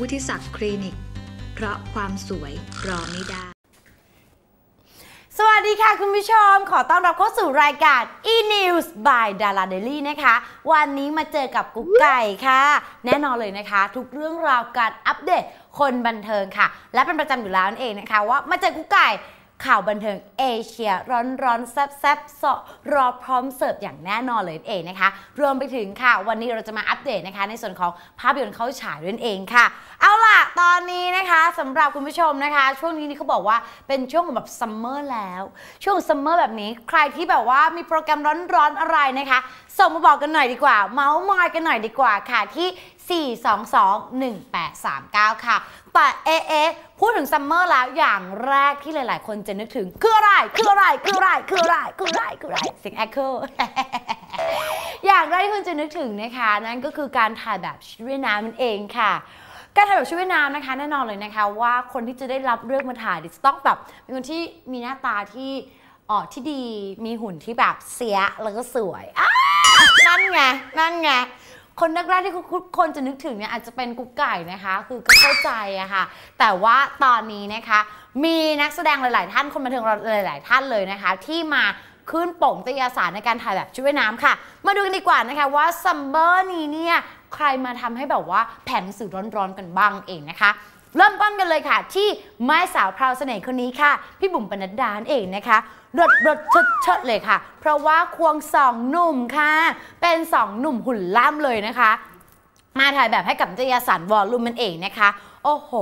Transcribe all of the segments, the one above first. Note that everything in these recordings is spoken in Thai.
วุฒิศักดิ์คลินิก เพราะความสวยรอไม่ได้ สวัสดีค่ะคุณผู้ชม ขอต้อนรับเข้าสู่รายการ e-news by Dara Daily นะคะ วันนี้มาเจอกับกุ๊กไก่ค่ะ แน่นอนเลยนะคะ ทุกเรื่องราวการอัปเดตคนบันเทิงค่ะ และเป็นประจำอยู่แล้วนั่นเองนะคะ ว่ามาเจอกุ๊กไก่ ข่าวบันเทิงเอเชียร้อนร้อนๆแซบแซบๆสาะรอพร้อมเสิร์ฟอย่างแน่นอนเลยเองนะคะ รวมไปถึงค่ะ วันนี้เราจะมาอัปเดตนะคะ ในส่วนของภาพยนตร์เข้าฉายด้วยเองค่ะ เอาล่ะ ตอนนี้นะคะสำหรับคุณผู้ชมนะคะ ช่วงนี้นี่เขาบอกว่าเป็นช่วงของแบบซัมเมอร์แล้ว ช่วงซัมเมอร์แบบนี้ใครที่แบบว่ามีโปรแกรมร้อนๆอะไรนะคะส่งมาบอกกันหน่อยดีกว่า เมาส์มอยกันหน่อยดีกว่าค่ะที่ 422-1839 ค่ะ แต่เอะเอะพูดถึงซัมเมอร์แล้วอย่างแรกที่หลาย ๆ คนจะนึกถึง คืออะไร คืออะไร คืออะไร คืออะไร คืออะไร คืออะไรเสียงแอคเคิลอย่างแรกที่คุณจะนึกถึงนะคะ นั่นก็คือการถ่ายแบบชุดว่ายน้ำนั่นเองค่ะการถ่ายแบบชุดว่ายน้ำนะคะแน่นอนเลยนะคะว่าคนที่จะได้รับเลือกมาถ่ายจะต้องแบบเป็นคนที่มีหน้าตาที่เออที่ดีมีหุ่นที่แบบเสียแล้วก็สวยนั่นไงนั่นไง คนแรกๆที่ทุกคนจะนึกถึงเนี่ยอาจจะเป็นกุ๊กไก่นะคะ คือก็เข้าใจอะค่ะ แต่ว่าตอนนี้นะคะ มีนักแสดงหลาย ๆ ท่านคนบันเทิงเราหลาย ๆ ท่านเลยนะคะ ที่มาขึ้นป่งนิตยสารในการถ่ายแบบชุดว่ายน้ำค่ะ มาดูกันดีกว่านะคะว่าซัมเมอร์นี้เนี่ยใครมาทำให้แบบว่าแผ่นสื่อร้อนๆกันบ้างเองนะคะเริ่มต้นกันเลยค่ะ ที่ไม้สาวพราวเสน่ห์คนนี้ค่ะ พี่บุ๋มปนัดดานเองนะคะ รดรดเชิดเชิดเลยค่ะ เพราะว่าควงสองหนุ่มค่ะ เป็นสองหนุ่มหุ่นล่ำเลยนะคะ มาถ่ายแบบให้กับนิตยสารวอลลุ่มมันเองนะคะ โอ้โห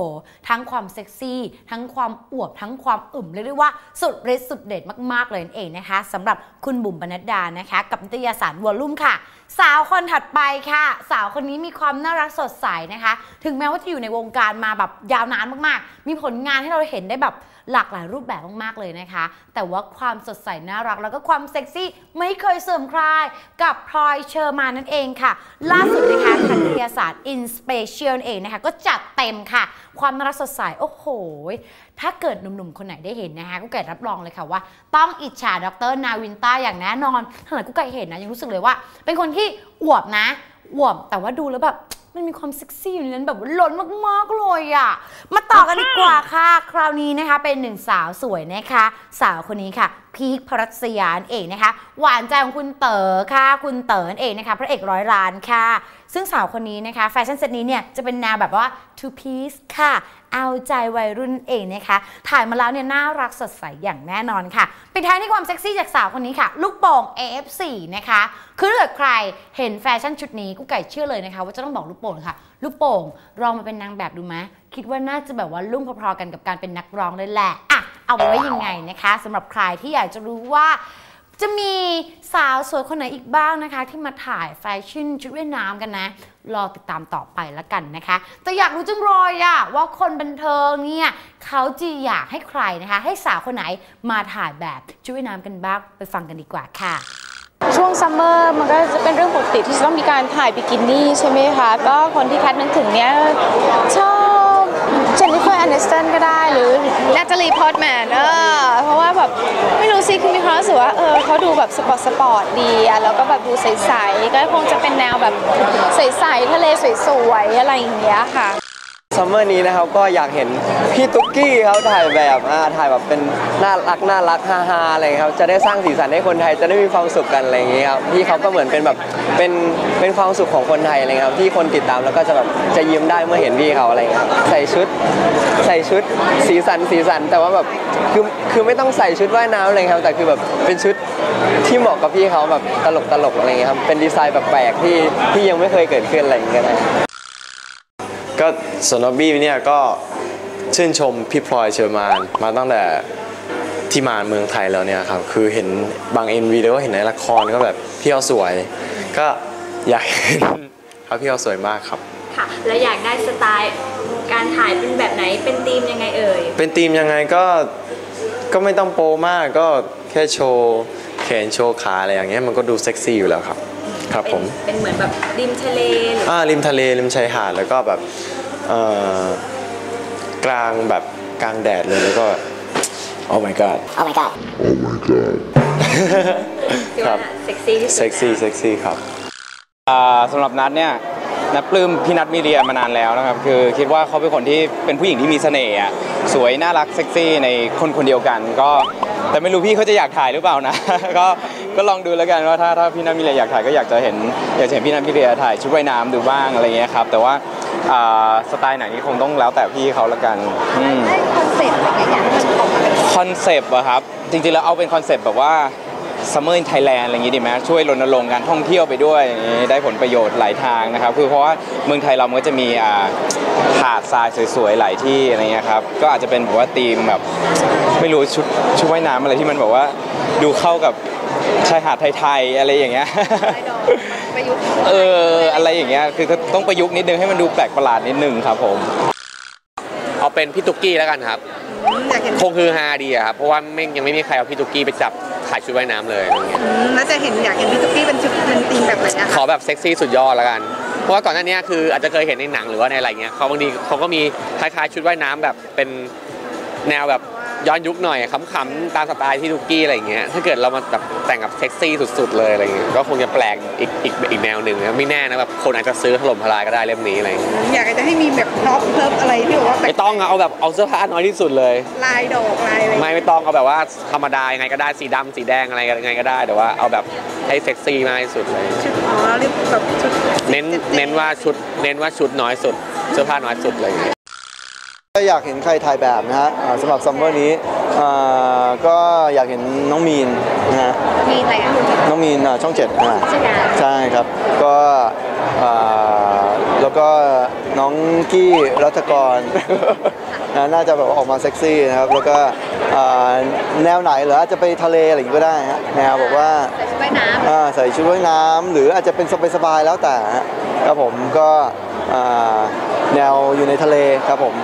ทั้งความเซ็กซี่ ทั้งความอวบ ทั้งความอึมเรียกได้ว่าสุดฤทธิ์สุดเด็ดมากๆเลยนั่นเองนะคะสำหรับคุณบุ๋มปนัดดานะคะ กับนิตยสารวอลลุ่มค่ะ สาวคนถัดไปค่ะ สาวคนนี้มีความน่ารักสดใสนะคะ ถึงแม้ว่าจะอยู่ในวงการมาแบบยาวนานมากๆ มีผลงานให้เราเห็นได้แบบหลากหลายรูปแบบมากๆเลยนะคะ แต่ว่าความสดใสน่ารักแล้วก็ความเซ็กซี่ไม่เคยเสื่อมคลายกับพลอยเชอร์มานั่นเองค่ะ ล่าสุดนะคะทางนิตยสาร In Special เองนะคะ ก็จัดเต็มค่ะความน่ารักสดใสโอ้โห ถ้าเกิดหนุ่มๆ คนไหนได้เห็นนะคะก็ไก่รับรองเลยค่ะว่า ต้องอิจฉาดรนาวินต้าอย่างแน่นอนขณะกูไก่เห็นนะยังรู้สึกเลยว่า เป็นคนที่อวบนะอวบแต่ว่าดูแล้วแบบมันมีความเซ็กซี่อยู่ในนั้นแบบว่าล้นมากๆเลยอะมาต่อกันดีกว่าค่ะ คราวนี้นะคะเป็นหนึ่งสาวสวยนะคะ สาวคนนี้ค่ะ พีคพรัสยานั่นเองนะคะ หวานใจของคุณเต๋อค่ะ คุณเต๋อเองนะคะ พระเอกร้อยล้านค่ะ ซึ่งสาวคนนี้นะคะแฟชั่นเซตนี้เนี่ยจะเป็นแนวแบบว่า two piece ค่ะ เอาใจวัยรุ่นเองนะคะ ถ่ายมาแล้วเนี่ยน่ารักสดใสอย่างแน่นอนค่ะปิดท้ายที่ความเซ็กซี่จากสาวคนนี้ค่ะ ลูกโป่ง AF4 นะคะ คือถ้าเกิดใครเห็นแฟชั่นชุดนี้กูไก่เชื่อเลยนะคะ ว่าจะต้องบอกลูกโป่งค่ะ ลูกโป่งลองมาเป็นนางแบบดูไหมคิดว่าน่าจะแบบว่าลุ่งพอๆกันกับการเป็นนักร้องเลยแหละอะ เอาไว้ยังไงนะคะสำหรับใครที่อยากจะรู้ว่าจะมีสาวสวยคนไหนอีกบ้างนะคะ ที่มาถ่ายแฟชั่นชุดว่ายน้ำกันนะ รอติดตามต่อไปล้วกันนะคะ แต่อยากรู้จังเลยอะว่าคนบันเทิงเนี่ยเขาจะอยากให้ใครนะคะ ให้สาวคนไหนมาถ่ายแบบชุดว่ายน้ำกันบ้างไปฟังกันดีกว่าค่ะช่วงซัมเมอร์มันก็จะเป็นเรื่องปกติที่จะต้องมีการถ่ายบิกินี่ใช่ไหมคะ ก็คนที่แคทนึกถึงเนี้ยชอบ แอนิสตันก็ได้หรือนาตาลีพอตแมนเออเพราะว่าแบบไม่รู้สิคือมีความรู้สึกว่าเออเขาดูแบบสปอร์ตสปอร์ตดีอะแล้วก็แบบดูใสๆก็คงจะเป็นแนวแบบใสๆทะเลสวยๆอะไรอย่างเงี้ยค่ะ ซัมเมอร์นี้นะครับก็อยากเห็นพี่ตุ๊กกี้เขาถ่ายแบบอ่าถ่ายแบบเป็นน่ารักน่ารักฮาฮาอะไรเงี้ยครับจะได้สร้างสีสันให้คนไทยจะได้มีความสุขกันอะไรอย่างเงี้ยครับพี่เขาก็เหมือนเป็นแบบเป็นเป็นความสุขของคนไทยอะไรเงี้ยครับที่คนติดตามแล้วก็จะแบบจะยิ้มได้เมื่อเห็นพี่เขาอะไรเงี้ยครับใส่ชุดใส่ชุดสีสันสีสัน แต่ว่าแบบคือคือไม่ต้องใส่ชุดว่ายน้ำอะไรครับแต่คือแบบเป็นชุดที่เหมาะกับพี่เขาแบบตลกตลกอะไรเงี้ยครับเป็นดีไซน์แปลกๆที่ที่ยังไม่เคยเกิดขึ้นอะไรอย่างเงี้ยนะ ก็สำหรับบี้เนี่ยก็ชื่นชมพี่พลอยเชอร์มานมาตั้งแต่ที่มาเมืองไทยแล้วเนี่ยครับคือเห็นบาง MV แล้วก็เห็นในละครก็แบบพี่เขาสวย ก็อยากเห็นครับพี่เขาสวยมากครับค่ะแล้วอยากได้สไตล์การถ่ายเป็นแบบไหนเป็นธีมยังไงเอ่ยเป็นทีมยังไงก็ก็ไม่ต้องโปรมากก็แค่โชว์แขนโชว์ขาอะไรอย่างเงี้ยมันก็ดูเซ็กซี่อยู่แล้วครับ ครับเป็ผนมเป็นเหมือนแบบริมทะเลหรืออ่าริมทะเลริมชายหาดแล้วก็แบบเอ่อกลางแบบกลางแดดเลยแล้วก็โอ้ my god ที่ครัว่าบเซ็กซี่ที่สุดเซ็กซี่เซ็กซี่ครับอ่าสำหรับนัดเนี่ยนับปลื้มพี่นัทมีเรียมานานแล้วนะครับ คือคิดว่าเขาเป็นคนที่เป็นผู้หญิงที่มีเสน่ห์อะสวยน่ารักเซ็กซี่ในคนคนเดียวกัน ก็แต่ไม่รู้พี่เขาจะอยากถ่ายหรือเปล่านะ ก็ ก็ลองดูแล้วกันว่าถ้าถ้าพี่นัทมีเรียอยากถ่ายก็อยากจะเห็นอยากจะเห็นพี่นัทมีเรียถ่ายชุดว่ายน้ำดูบ้างอะไรเงี้ยครับแต่ว่าอ่าสไตล์ไหนนี่คงต้องแล้วแต่พี่เขาละกันอืมคอนเซ็ปต์อะไรอย่างเงี้ยอยากให้มันออกมาเป็นคอนเซปต์อะครับ จริงๆ แล้วเอาเป็นคอนเซปต์แบบว่า Summer in Thailand อะไรอย่างงี้ดีไหมช่วยรณรงค์การท่องเที่ยวไปด้วยอย่างงี้ได้ผลประโยชน์หลายทางนะครับ คือเพราะว่าเมืองไทยเรามันก็จะมีอ่าหาดทรายสวยๆ หลายที่อะไรเงี้ยครับ ก็อาจจะเป็นแบบว่าธีมแบบ ไม่รู้ชุดชุดว่ายน้ำอะไรที่มันแบบว่าดูเข้ากับ ชายหาดไทยๆอะไรอย่างเงี้ยเอออะไรอย่างเงี้ยคือต้องประยุกต์นิดนึงให้มันดูแปลกประหลาดนิดนึงครับผม เอาเป็นพี่ตุ๊กกี้แล้วกันครับ อยากเห็นคงคือฮาดีอะครับ เพราะว่าไม่ยังไม่มีใครเอาพี่ตุ๊กกี้ไปจับถ่ายชุดว่ายน้ำเลยอะไรเงี้ยอืมแล้วจะเห็นอยากเห็นพี่ตุ๊กกี้เป็นชุดเป็นธีมแบบไหนอะขอคะแบบเซ็กซี่สุดยอดแล้วกัน เพราะว่าก่อนหน้านี้คืออาจจะเคยเห็นในหนังหรือว่าในอะไรเงี้ยเขาบางทีเขาก็มีคล้ายๆชุดว่ายน้ำแบบเป็นแนวแบบ ย้อนยุคหน่อยขำๆตามสไตล์พี่ตุ๊กกี้อะไรเงี้ยถ้าเกิดเรามาแบบแต่งกับเซ็กซี่สุดๆเลยอะไรเงี้ยก็คงจะแปลกอีกอีกอีกแนวหนึ่งนะไม่แน่นะแบบคนอาจจะซื้อถล่มทลายก็ได้เล่มนี้อะไรเงี้ยอยากจะให้มีแบบพร็อพเพิ่มอะไรที่แบบว่าแบไม่บต้องอะเอาแบบเอาเสื้อผ้าน้อยที่สุดเลย ลายดอกลายอะไรไม่ไม่ต้องเอาแบบว่าธรรมดายังไงก็ได้สีดำสีแดงอะไรยังไงก็ได้แต่ว่าเอาแบบให้เซ็กซี่มากที่สุดเลยชุดอ๋อเรียกแบบชุดเน้นเน้นว่าชุดเน้นว่าชุดน้อยสุด เสื้อผ้าน้อยสุดอะไรอย่างเลย ก็อยากเห็นใครถ่ายแบบนะฮะอ่าสำหรับซัมเมอร์นี้อ่าก็อยากเห็นน้องมีนนะฮะมีอะไรอะน้องมีนอ่าช่องเจ็ดอ่าใช่ไหมใช่ครับก็อ่าแล้วก็น้องกี้รัตกรนะน่าจะแบบว่าออกมาเซ็กซี่นะครับ แล้วก็อ่าแนวไหนเหรออาจจะไปทะเลอะไรอย่างงี้ก็ได้ฮะแนวแบบว่าใส่ชุดว่ายน้อ่าใส่ชุดว่ายน้ำหรืออาจจะเป็นสบายๆแล้วแต่ฮะครับผมก็อ่า แนวอยู่ในทะเลครับผม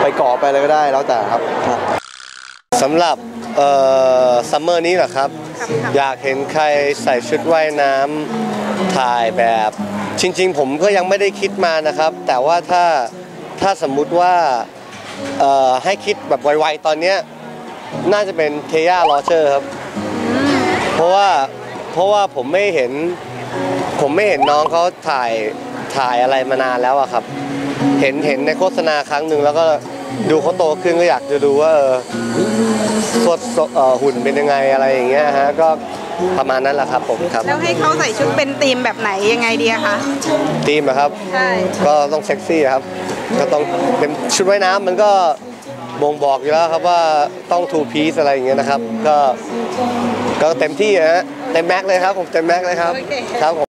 ไปเกาะไปอะไรก็ได้แล้วแต่ครับฮะสำหรับเอ่อซัมเมอร์นี้เหรอครับ อยากเห็นใครใส่ชุดว่ายน้ำถ่ายแบบจริง ๆ ผมก็ยังไม่ได้คิดมานะครับ แต่ว่าถ้าถ้าสมมุติว่าเอ่อให้คิดแบบไวๆตอนเนี้ยน่าจะเป็นเทย่าลอเชอร์ครับ เพราะว่าเพราะว่าผมไม่เห็นผมไม่เห็นน้องเขาถ่าย ถ่ายอะไรมานานแล้วอะครับ เห็นเห็นในโฆษณาครั้งหนึ่งแล้วก็ดูเขาโตขึ้นก็อยากจะดูว่าเออสดสดเอ่อหุ่นเป็นยังไงอะไรอย่างเงี้ยฮะก็ประมาณนั้นแหละครับผมครับแล้วให้เขาใส่ชุดเป็นธีมแบบไหนยังไงดีอะคะทีมนะครับใช่ก็ต้องเซ็กซี่ครับ ก็ต้องเป็นชุดว่ายน้ำมันก็บ่งบอกอยู่แล้วครับว่าต้องทูพีซอะไรอย่างเงี้ยนะครับ ก็ก็เต็มที่นะฮะเต็มแม็กซ์เลยครับผมเต็มแม็กซ์เลยครับครับผมเอา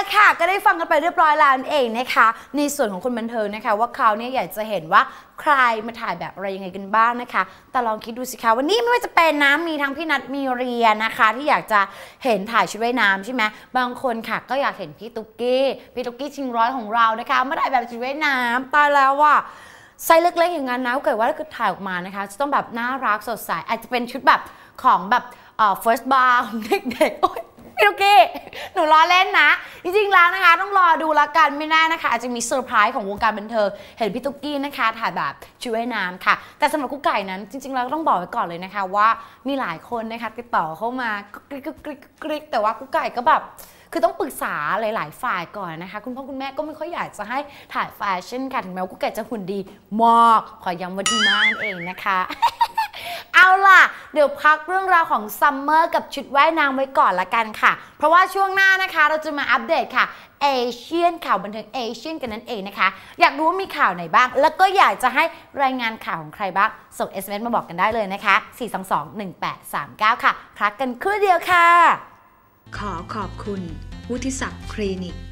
ละค่ะ ก็ได้ฟังกันไปเรียบร้อยแล้วนั่นเองนะคะ ในส่วนของคนบันเทิงนะคะ ว่าเขาเนี่ยอยากจะเห็นว่าใครมาถ่ายแบบอะไรยังไงกันบ้างนะคะ แต่ลองคิดดูสิคะวันนี้ไม่ว่าจะเป็นนะมีทั้งพี่นัทมีเรียนะคะ ที่อยากจะเห็นถ่ายชุดว่ายน้ำใช่ไหมบางคนค่ะ ก็อยากเห็นพี่ตุ๊กกี้พี่ตุ๊กกี้ชิงร้อยของเรานะคะมาถ่ายแบบชุดว่ายน้ำตายแล้วว่ะไซส์เล็กๆอย่างนั้นนะเกิดว่าถ้าเกิดถ่ายออกมานะคะ จะต้องแบบน่ารักสดใสอาจจะเป็นชุดแบบของแบบเอ่อ first bar ของเด็กๆโอ๊ยพี่ลูกกี้ หนูล้อเล่นนะ จริงๆแล้วนะคะต้องรอดูละกันไม่แน่นะคะอาจจะมีเซอร์ไพรส์ของวงการบันเทิงเห็นพี่ตุ๊กกี้นะคะถ่ายแบบชุดว่ายน้ำค่ะ แต่สำหรับกุ๊กไก่นั้นจริงๆแล้วต้องบอกไว้ก่อนเลยนะคะ ว่ามีหลายคนนะคะติดต่อเข้ามาก็กริ๊กกริ๊กกริ๊กแต่ว่ากุ๊กไก่ก็แบบคือต้องปรึกษาหลาย ๆ ฝ่ายก่อนนะคะ คุณพ่อคุณแม่ก็ไม่ค่อยอยากจะให้ถ่ายแฟชั่นค่ะ ถึงแม้ว่ากุ๊กไก่จะหุ่นดีมากขอย้ำว่าดีมากนั่นเองนะคะ เอาล่ะ เดี๋ยวพักเรื่องราวของซัมเมอร์กับชุดว่ายน้ำไว้ก่อนละกันค่ะ เพราะว่าช่วงหน้านะคะเราจะมาอัปเดตค่ะเอเชียนข่าวบันเทิงเอเชียนกันนั่นเองนะคะ อยากรู้ว่ามีข่าวไหนบ้าง แล้วก็อยากจะให้รายงานข่าวของใครบ้าง ส่ง SMS มาบอกกันได้เลยนะคะ 422-1839 ค่ะพักกันครู่เดียวค่ะ ขอขอบคุณวุฒิศักดิ์คลินิก